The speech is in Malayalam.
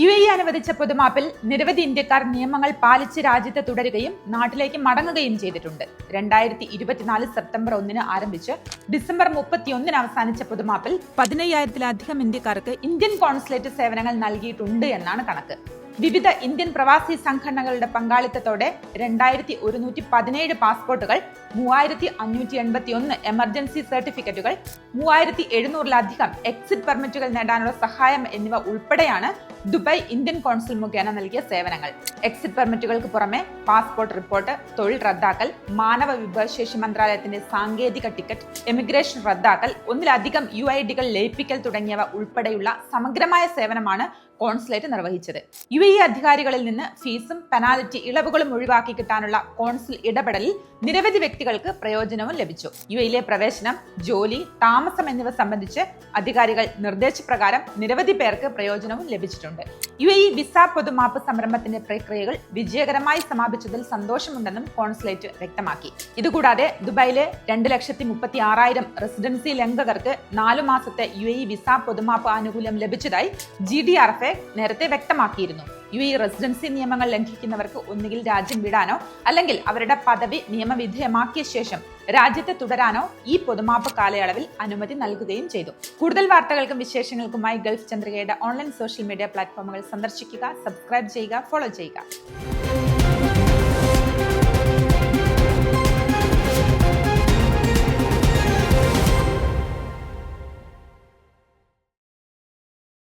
യു എ അനുവദിച്ച പൊതുമാപ്പിൽ നിരവധി ഇന്ത്യക്കാർ നിയമങ്ങൾ പാലിച്ച് രാജ്യത്ത് തുടരുകയും നാട്ടിലേക്ക് മടങ്ങുകയും ചെയ്തിട്ടുണ്ട്. രണ്ടായിരത്തി ഇരുപത്തിനാല് സെപ്റ്റംബർ ഒന്നിന് ആരംഭിച്ച് ഡിസംബർ മുപ്പത്തിയൊന്നിന് അവസാനിച്ച പൊതുമാപ്പിൽ പതിനയ്യായിരത്തിലധികം ഇന്ത്യക്കാർക്ക് ഇന്ത്യൻ കോൺസുലേറ്റ് സേവനങ്ങൾ നൽകിയിട്ടുണ്ട് എന്നാണ് കണക്ക്. വിവിധ ഇന്ത്യൻ പ്രവാസി സംഘടനകളുടെ പങ്കാളിത്തത്തോടെ രണ്ടായിരത്തി ഒരുന്നൂറ്റി പതിനേഴ് പാസ്പോർട്ടുകൾ മൂവായിരത്തി അഞ്ഞൂറ്റി എൺപത്തി ഒന്ന് എമർജൻസി സർട്ടിഫിക്കറ്റുകൾ മൂവായിരത്തി എഴുന്നൂറിലധികം എക്സിറ്റ് പെർമിറ്റുകൾ നേടാനുള്ള സഹായം എന്നിവ ഉൾപ്പെടെയാണ് ദുബായ് ഇന്ത്യൻ കോൺസുൽ മുഖേന നൽകിയ സേവനങ്ങൾ. എക്സിറ്റ് പെർമിറ്റുകൾക്ക് പുറമെ പാസ്പോർട്ട് റിപ്പോർട്ട് തൊഴിൽ റദ്ദാക്കൽ മാനവ വിഭവശേഷി മന്ത്രാലയത്തിന്റെ സാങ്കേതിക ടിക്കറ്റ് എമിഗ്രേഷൻ റദ്ദാക്കൽ ഒന്നിലധികം യു ഐ ഡികൾ ലയിപ്പിക്കൽ തുടങ്ങിയവ ഉൾപ്പെടെയുള്ള സമഗ്രമായ സേവനമാണ് കോൺസുലേറ്റ് നിർവഹിച്ചത്. യു എ അധികാരികളിൽ നിന്ന് ഫീസും പെനാൽറ്റി ഇളവുകളും ഒഴിവാക്കി കിട്ടാനുള്ള കോൺസുൽ ഇടപെടലിൽ നിരവധി വ്യക്തികൾക്ക് പ്രയോജനവും ലഭിച്ചു. യു എയിലെ പ്രവേശനം ജോലി താമസം എന്നിവ സംബന്ധിച്ച് അധികാരികൾ നിർദ്ദേശപ്രകാരം നിരവധി പേർക്ക് പ്രയോജനവും ലഭിച്ചിട്ടുണ്ട്. യു എ വിസ പൊതുമാപ്പ് സംരംഭത്തിന്റെ പ്രക്രിയകൾ വിജയകരമായി സമാപിച്ചതിൽ സന്തോഷമുണ്ടെന്നും കോൺസുലേറ്റ് വ്യക്തമാക്കി. ഇതുകൂടാതെ ദുബായിലെ രണ്ട് ലക്ഷത്തി മുപ്പത്തി ആറായിരം റെസിഡൻസി ലംഘകർക്ക് നാലു മാസത്തെ യു എ വിസ പൊതുമാപ്പ് ആനുകൂല്യം ലഭിച്ചതായി ജി ഡി ആർ എഫ് നേരത്തെ വ്യക്തമാക്കിയിരുന്നു. യു എ റെസിഡൻസി നിയമങ്ങൾ ലംഘിക്കുന്നവർക്ക് ഒന്നുകിൽ രാജ്യം വിടാനോ അല്ലെങ്കിൽ അവരുടെ പദവി നിയമവിധേയമാക്കിയ ശേഷം രാജ്യത്തെ തുടരാനോ ഈ പൊതുമാപ്പ് കാലയളവിൽ അനുമതി നൽകുകയും ചെയ്തു. കൂടുതൽ വാർത്തകൾക്കും വിശേഷങ്ങൾക്കുമായി ഗൾഫ് ചന്ദ്രികയുടെ ഓൺലൈൻ സോഷ്യൽ മീഡിയ പ്ലാറ്റ്ഫോമുകൾ സന്ദർശിക്കുക സബ്സ്ക്രൈബ് ചെയ്യുക ഫോളോ ചെയ്യുക.